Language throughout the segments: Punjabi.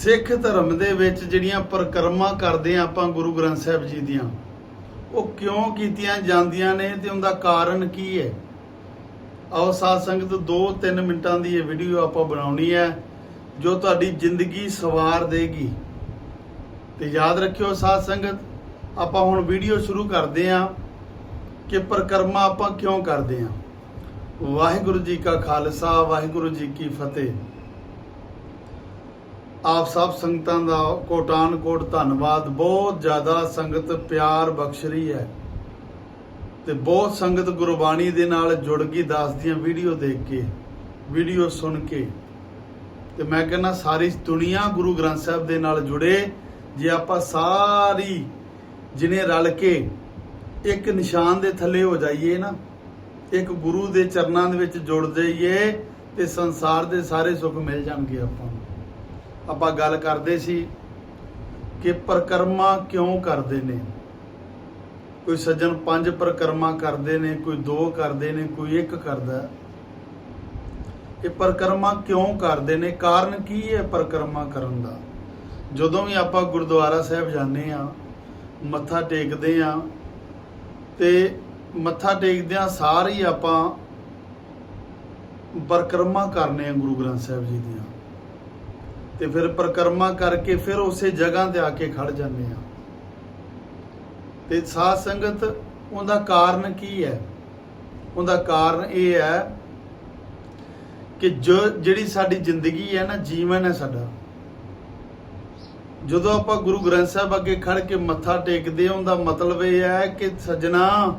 ਸਿੱਖ ਧਰਮ ਦੇ ਵਿੱਚ ਜਿਹੜੀਆਂ ਪ੍ਰਕਰਮਾਂ ਕਰਦੇ ਆ ਆਪਾਂ ਗੁਰੂ ਗ੍ਰੰਥ ਸਾਹਿਬ ਜੀ ਦੀਆਂ, ਉਹ ਕਿਉਂ ਕੀਤੀਆਂ ਜਾਂਦੀਆਂ ਨੇ ਤੇ ਉਹਦਾ ਕਾਰਨ ਕੀ ਹੈ? ਆਓ ਸਾਧ ਸੰਗਤ 2-3 ਮਿੰਟਾਂ ਦੀ ਇਹ ਵੀਡੀਓ ਆਪਾਂ ਬਣਾਉਣੀ ਹੈ, ਜੋ ਤੁਹਾਡੀ ਜ਼ਿੰਦਗੀ ਸਵਾਰ ਦੇਗੀ। ਤੇ ਯਾਦ ਰੱਖਿਓ ਸਾਧ ਸੰਗਤ, ਆਪਾਂ ਹੁਣ ਵੀਡੀਓ ਸ਼ੁਰੂ ਕਰਦੇ ਹਾਂ ਕਿ ਪ੍ਰਕਰਮਾ ਆਪਾਂ ਕਿਉਂ ਕਰਦੇ ਹਾਂ ਵਾਹਿਗੁਰੂ ਜੀ ਕਾ ਖਾਲਸਾ, ਵਾਹਿਗੁਰੂ ਜੀ ਕੀ ਫਤਿਹ। ਆਪ ਸਭ ਸੰਗਤਾਂ ਦਾ ਕੋਟਾਨ ਕੋਟ ਧੰਨਵਾਦ। ਬਹੁਤ ਜ਼ਿਆਦਾ ਸੰਗਤ ਪਿਆਰ ਬਖਸ਼ ਰਹੀ ਹੈ ਤੇ ਬਹੁਤ ਸੰਗਤ ਗੁਰਬਾਣੀ ਦੇ ਨਾਲ ਜੁੜ ਗਈ ਦਾਸ ਦੀਆਂ ਵੀਡੀਓ ਦੇਖ ਕੇ, ਵੀਡੀਓ ਸੁਣ ਕੇ। ਤੇ ਮੈਂ ਕਹਿੰਦਾ ਸਾਰੀ ਦੁਨੀਆ ਗੁਰੂ ਗ੍ਰੰਥ ਸਾਹਿਬ ਦੇ ਨਾਲ ਜੁੜੇ। ਜੇ ਆਪਾਂ ਸਾਰੀ ਜਿਨੇ ਰਲ ਕੇ ਇੱਕ ਨਿਸ਼ਾਨ ਦੇ ਥੱਲੇ ਹੋ ਜਾਈਏ ਨਾ, ਇੱਕ ਗੁਰੂ ਦੇ ਚਰਨਾਂ ਦੇ ਵਿੱਚ ਜੁੜ ਜਾਈਏ ਤੇ ਸੰਸਾਰ ਦੇ ਸਾਰੇ ਸੁੱਖ ਮਿਲ ਜਾਣਗੇ ਆਪਾਂ ਨੂੰ। ਆਪਾਂ ਗੱਲ ਕਰਦੇ ਸੀ ਕਿ ਪ੍ਰਕਰਮਾ ਕਿਉਂ ਕਰਦੇ ਨੇ? ਕੋਈ ਸੱਜਣ ਪੰਜ ਪ੍ਰਕਰਮਾ ਕਰਦੇ ਨੇ, ਕੋਈ ਦੋ ਕਰਦੇ ਨੇ, ਕੋਈ ਇੱਕ ਕਰਦਾ। ਇਹ ਪ੍ਰਕਰਮਾ ਕਿਉਂ ਕਰਦੇ ਨੇ? ਕਾਰਨ ਕੀ ਹੈ ਪ੍ਰਕਰਮਾ ਕਰਨ ਦਾ? ਜਦੋਂ ਵੀ ਆਪਾਂ ਗੁਰਦੁਆਰਾ ਸਾਹਿਬ ਜਾਂਦੇ ਆ ਮੱਥਾ ਟੇਕਦੇ ਆ ਤੇ ਮੱਥਾ ਟੇਕਦਿਆਂ ਸਾਰ ਹੀ ਆਪਾਂ ਪ੍ਰਕਰਮਾ ਕਰਨੇ ਆ ਗੁਰੂ ਗ੍ਰੰਥ ਸਾਹਿਬ ਜੀ ਦੀਆਂ। ਤੇ ਫਿਰ ਪ੍ਰਕਰਮਾ ਕਰਕੇ ਫਿਰ ਉਸੇ ਜਗ੍ਹਾ ਤੇ ਆ ਕੇ ਖੜ ਜਾਂਦੇ ਆ ਤੇ ਸਾਧ ਸੰਗਤ, ਉਹਦਾ ਕਾਰਨ ਕੀ ਹੈ? ਉਹਦਾ ਕਾਰਨ ਇਹ ਹੈ ਕਿ ਜੋ, ਜਿਹੜੀ ਸਾਡੀ ਜ਼ਿੰਦਗੀ ਹੈ ਨਾ, ਜੀਵਨ ਹੈ ਸਾਡਾ। ਜਦੋਂ ਆਪਾਂ ਗੁਰੂ ਗ੍ਰੰਥ ਸਾਹਿਬ ਅੱਗੇ ਖੜ ਕੇ ਮੱਥਾ ਟੇਕਦੇ ਹਾਂ, ਉਹਦਾ ਮਤਲਬ ਇਹ ਹੈ ਕਿ ਸਜਣਾ,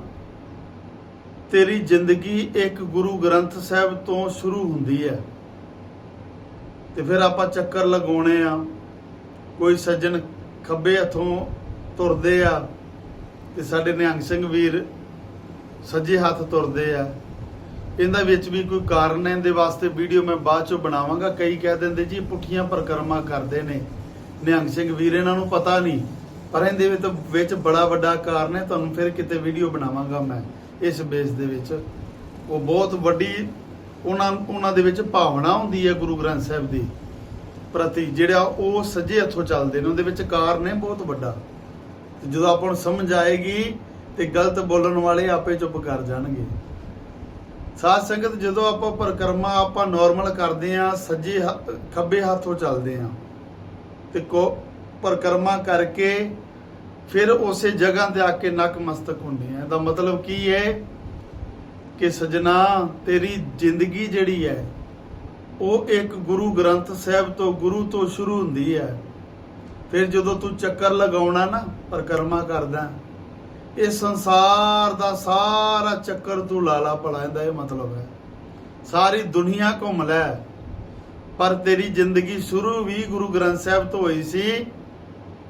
ਤੇਰੀ ਜ਼ਿੰਦਗੀ ਇੱਕ ਗੁਰੂ ਗ੍ਰੰਥ ਸਾਹਿਬ ਤੋਂ ਸ਼ੁਰੂ ਹੁੰਦੀ ਹੈ। ਤੇ ਫਿਰ ਆਪਾਂ ਚੱਕਰ ਲਗਾਉਣੇ ਆ। ਕੋਈ ਸੱਜਣ ਖੱਬੇ ਹੱਥੋਂ ਤੁਰਦੇ ਆ ਤੇ ਸਾਡੇ ਨਿਹੰਗ ਸਿੰਘ ਵੀਰ ਸੱਜੇ ਹੱਥ ਤੁਰਦੇ ਆ। ਇਹਦਾ ਵਿੱਚ ਵੀ ਕੋਈ ਕਾਰਨ ਹੈ, ਇਹਦੇ ਵਾਸਤੇ ਵੀਡੀਓ ਮੈਂ ਬਾਅਦ ਚੋਂ ਬਣਾਵਾਂਗਾ। ਕਈ ਕਹਿ ਦਿੰਦੇ ਜੀ, ਪੁੱਠੀਆਂ ਪਰਕਰਮਾ ਕਰਦੇ ਨੇ। ਨਿਹੰਗ ਸਿੰਘ ਵੀਰ ਇਹਨਾਂ ਨੂੰ ਪਤਾ ਨਹੀਂ, ਪਰ ਇਹਦੇ ਵਿੱਚ ਵਿੱਚ ਬੜਾ ਵੱਡਾ ਕਾਰਨ ਹੈ। ਤੁਹਾਨੂੰ ਫਿਰ ਕਿਤੇ ਵੀਡੀਓ ਬਣਾਵਾਂਗਾ ਮੈਂ ਇਸ ਬੇਸ ਦੇ ਵਿੱਚ। ਉਹ ਬਹੁਤ ਵੱਡੀ ਉਹਨਾਂ ਉਹਨਾਂ ਦੇ ਵਿੱਚ ਭਾਵਨਾ ਹੁੰਦੀ ਹੈ ਗੁਰੂ ਗ੍ਰੰਥ ਸਾਹਿਬ ਦੀ ਪ੍ਰਤੀ, ਜਿਹੜਾ ਉਹ ਸੱਜੇ ਹੱਥੋਂ ਚੱਲਦੇ ਨੇ, ਉਹਦੇ ਵਿੱਚ ਕਾਰਨ ਹੈ ਬਹੁਤ ਵੱਡਾ। ਜਦੋਂ ਆਪਾਂ ਨੂੰ ਸਮਝ ਆਏਗੀ ਤੇ ਗਲਤ ਬੋਲਣ ਵਾਲੇ ਆਪੇ ਚੁੱਪ ਕਰ ਜਾਣਗੇ। ਸਾਧ ਸੰਗਤ, ਜਦੋਂ ਆਪਾਂ ਪਰਕਰਮਾ ਆਪਾਂ ਨਾਰਮਲ ਕਰਦੇ ਆ ਸੱਜੇ ਖੱਬੇ ਹੱਥੋਂ ਚੱਲਦੇ ਆ ਤੇ ਕੋ, ਪਰਕਰਮਾ ਕਰਕੇ ਫਿਰ ਉਸੇ ਜਗ੍ਹਾ ਤੇ ਆ ਕੇ ਨਕਮਸਤਕ ਹੁੰਦੇ ਆ ਇਹਦਾ ਮਤਲਬ ਕੀ ਹੈ? ਕਿ ਸਜਣਾ ਤੇਰੀ ਜ਼ਿੰਦਗੀ ਜਿਹੜੀ ਹੈ, ਉਹ ਇੱਕ ਗੁਰੂ ਗ੍ਰੰਥ ਸਾਹਿਬ ਤੋਂ ਗੁਰੂ ਤੋਂ ਸ਼ੁਰੂ ਹੁੰਦੀ ਹੈ। ਫਿਰ ਜਦੋਂ ਤੂੰ ਚੱਕਰ ਲਗਾਉਣਾ ਨਾ, ਪਰਕਰਮਾ ਕਰਦਾ, ਇਹ ਸੰਸਾਰ ਦਾ ਸਾਰਾ ਚੱਕਰ ਤੂੰ ਲਾਲਾ ਪੜਾਉਂਦਾ ਇਹ ਮਤਲਬ ਹੈ। ਸਾਰੀ ਦੁਨੀਆ ਘੁੰਮ ਲੈ। ਪਰ ਤੇਰੀ ਜ਼ਿੰਦਗੀ ਸ਼ੁਰੂ ਵੀ ਗੁਰੂ ਗ੍ਰੰਥ ਸਾਹਿਬ ਤੋਂ ਹੋਈ ਸੀ,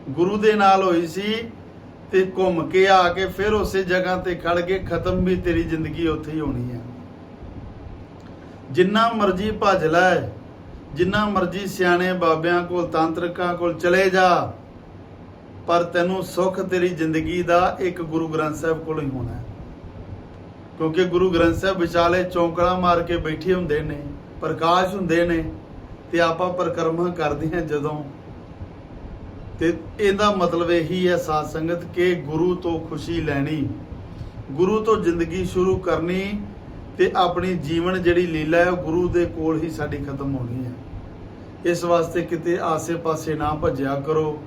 ਗੁਰੂ ਦੇ ਨਾਲ ਹੋਈ ਸੀ ਤੇ ਘੁੰਮ ਕੇ ਆ ਕੇ ਫਿਰ ਉਸੇ ਜਗ੍ਹਾ ਤੇ ਖੜ ਕੇ ਖਤਮ ਵੀ ਤੇਰੀ ਜ਼ਿੰਦਗੀ ਉੱਥੇ ਹੀ ਹੋਣੀ ਹੈ। ਜਿੰਨਾ ਮਰਜ਼ੀ ਭੱਜ ਲੈ, ਜਿੰਨਾ ਮਰਜ਼ੀ ਸਿਆਣੇ ਬਾਬਿਆਂ ਕੋਲ, ਤਾਂਤਰਿਕਾਂ ਕੋਲ ਚਲੇ ਜਾ, ਪਰ ਤੈਨੂੰ ਸੁੱਖ ਤੇਰੀ ਜ਼ਿੰਦਗੀ ਦਾ ਇੱਕ ਗੁਰੂ ਗ੍ਰੰਥ ਸਾਹਿਬ ਕੋਲ ਹੀ ਹੋਣਾ ਹੈ। ਕਿਉਂਕਿ ਗੁਰੂ ਗ੍ਰੰਥ ਸਾਹਿਬ ਵਿਚਾਲੇ ਚੌਂਕੜਾ ਮਾਰ ਕੇ ਬੈਠੇ ਹੁੰਦੇ ਨੇ, ਪ੍ਰਕਾਸ਼ ਹੁੰਦੇ ਨੇ, ਤੇ ਆਪਾਂ ਪਰਕਰਮਾ ਕਰਦੇ ਹਾਂ ਜਦੋਂ ਤੇ ਇਹਦਾ ਮਤਲਬ ਇਹੀ ਹੈ ਸਾਧ ਸੰਗਤ ਕਿ ਗੁਰੂ ਤੋਂ ਖੁਸ਼ੀ ਲੈਣੀ, ਗੁਰੂ ਤੋਂ ਜ਼ਿੰਦਗੀ ਸ਼ੁਰੂ ਕਰਨੀ ਤੇ ਆਪਣੀ ਜੀਵਨ ਜਿਹੜੀ ਲੀਲਾ ਹੈ ਉਹ ਗੁਰੂ ਦੇ ਕੋਲ ਹੀ ਸਾਡੀ ਖਤਮ ਹੋਣੀ ਹੈ ਇਸ ਵਾਸਤੇ ਕਿਤੇ ਆਸੇ-ਪਾਸੇ ਨਾ ਭੱਜਿਆ ਕਰੋ,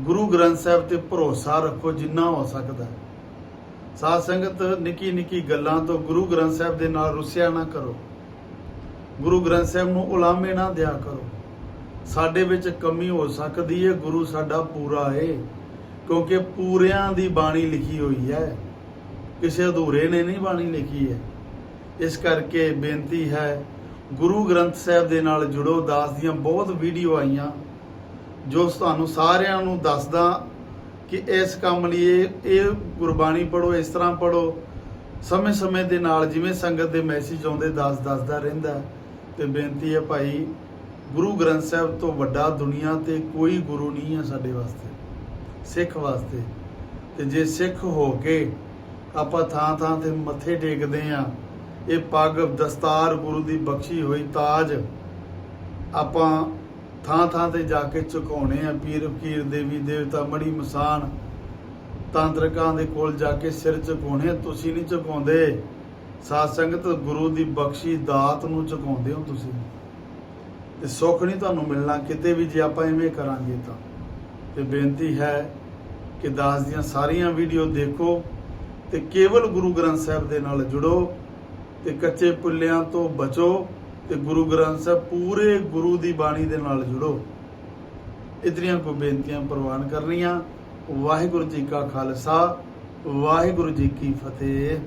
ਗੁਰੂ ਗ੍ਰੰਥ ਸਾਹਿਬ ਤੇ ਭਰੋਸਾ ਰੱਖੋ ਜਿੰਨਾ ਹੋ ਸਕਦਾ ਹੈ। ਸਾਧ ਸੰਗਤ ਨਿੱਕੀ ਨਿੱਕੀ ਗੱਲਾਂ ਤੋਂ ਗੁਰੂ ਗ੍ਰੰਥ ਸਾਹਿਬ ਦੇ ਨਾਲ ਰੁੱਸਿਆ ਨਾ ਕਰੋ, ਗੁਰੂ ਗ੍ਰੰਥ ਸਾਹਿਬ ਨੂੰ ਉਲਾਮੇ ਨਾ ਦਿਆ ਕਰੋ ਸਾਡੇ ਵਿੱਚ ਕਮੀ ਹੋ ਸਕਦੀ ਹੈ ਗੁਰੂ ਸਾਡਾ ਪੂਰਾ ਹੈ ਕਿਉਂਕਿ ਪੂਰਿਆਂ ਦੀ ਬਾਣੀ ਲਿਖੀ ਹੋਈ ਹੈ। ਕਿਸੇ ਅਧੂਰੇ ਨੇ ਨਹੀਂ ਬਾਣੀ ਲਿਖੀ ਹੈ। ਇਸ ਕਰਕੇ ਬੇਨਤੀ ਹੈ, ਗੁਰੂ ਗ੍ਰੰਥ ਸਾਹਿਬ ਦੇ ਨਾਲ ਜੁੜੋ। ਦਾਸ ਦੀਆਂ ਬਹੁਤ ਵੀਡੀਓ ਆਈਆਂ, ਜੋ ਤੁਹਾਨੂੰ ਸਾਰਿਆਂ ਨੂੰ ਦੱਸਦਾ ਕਿ ਇਸ ਕੰਮ ਲਈ ਇਹ ਇਹ ਗੁਰਬਾਣੀ ਪੜੋ ਇਸ ਤਰ੍ਹਾਂ ਪੜੋ ਸਮੇਂ-ਸਮੇਂ ਦੇ ਨਾਲ ਜਿਵੇਂ ਸੰਗਤ ਦੇ ਮੈਸੇਜ ਆਉਂਦੇ, ਦੱਸ ਦੱਸਦਾ ਰਹਿੰਦਾ। ਤੇ ਬੇਨਤੀ ਹੈ ਭਾਈ ਗੁਰੂ ਗ੍ਰੰਥ ਸਾਹਿਬ ਤੋਂ ਵੱਡਾ ਦੁਨੀਆ ਤੇ ਕੋਈ ਗੁਰੂ ਨਹੀਂ ਹੈ ਸਾਡੇ ਵਾਸਤੇ, ਸਿੱਖ ਵਾਸਤੇ। ਤੇ ਜੇ ਸਿੱਖ ਹੋ ਕੇ ਆਪਾਂ ਥਾਂ ਥਾਂ ਤੇ ਮੱਥੇ ਟੇਕਦੇ ਆ ਇਹ ਪੱਗ ਦਸਤਾਰ ਗੁਰੂ ਦੀ ਬਖਸ਼ੀ ਹੋਈ ਤਾਜ ਆਪਾਂ ਥਾਂ ਥਾਂ ਤੇ ਜਾ ਕੇ ਝੁਕਾਉਣੇ ਆ ਪੀਰ ਫਕੀਰ, ਦੇਵੀ ਦੇਵਤਾ ਮੜੀ ਮਸਾਨ, ਤਾਂਤਰਿਕਾਂ ਦੇ ਕੋਲ ਜਾ ਕੇ ਸਿਰ ਝੁਕਾਉਣੇ ਤੁਸੀਂ ਨਹੀਂ ਝੁਕਾਉਂਦੇ। ਸਾਧ ਸੰਗਤ ਗੁਰੂ ਦੀ ਬਖਸ਼ੀ ਦਾਤ ਨੂੰ ਝੁਕਾਉਂਦੇ ਹੋ ਤੁਸੀਂ। ਤੇ ਸੁੱਖ ਨਹੀਂ ਤੁਹਾਨੂੰ ਮਿਲਣਾ, ਕਿਤੇ ਵੀ ਜੇ ਆਪਾਂ ਐਵੇਂ ਕਰਾਂਗੇ ਤਾਂ। ਤੇ ਬੇਨਤੀ ਹੈ ਕਿ ਦਾਸ ਦੀਆਂ ਸਾਰੀਆਂ ਵੀਡੀਓ ਦੇਖੋ ਤੇ ਕੇਵਲ ਗੁਰੂ ਗ੍ਰੰਥ ਸਾਹਿਬ ਦੇ ਨਾਲ ਜੁੜੋ ਤੇ ਕੱਚੇ ਪੁੱਲਿਆਂ ਤੋਂ ਬਚੋ ਤੇ ਗੁਰੂ ਗ੍ਰੰਥ ਸਾਹਿਬ ਪੂਰੇ ਗੁਰੂ ਦੀ ਬਾਣੀ ਦੇ ਨਾਲ ਜੁੜੋ। ਇਤਨੀਆਂ ਕੋ ਬੇਨਤੀਆਂ ਪ੍ਰਵਾਨ ਕਰਨੀਆਂ। ਵਾਹਿਗੁਰੂ ਜੀ ਕਾ ਖਾਲਸਾ, ਵਾਹਿਗੁਰੂ ਜੀ ਕੀ ਫਤਿਹ।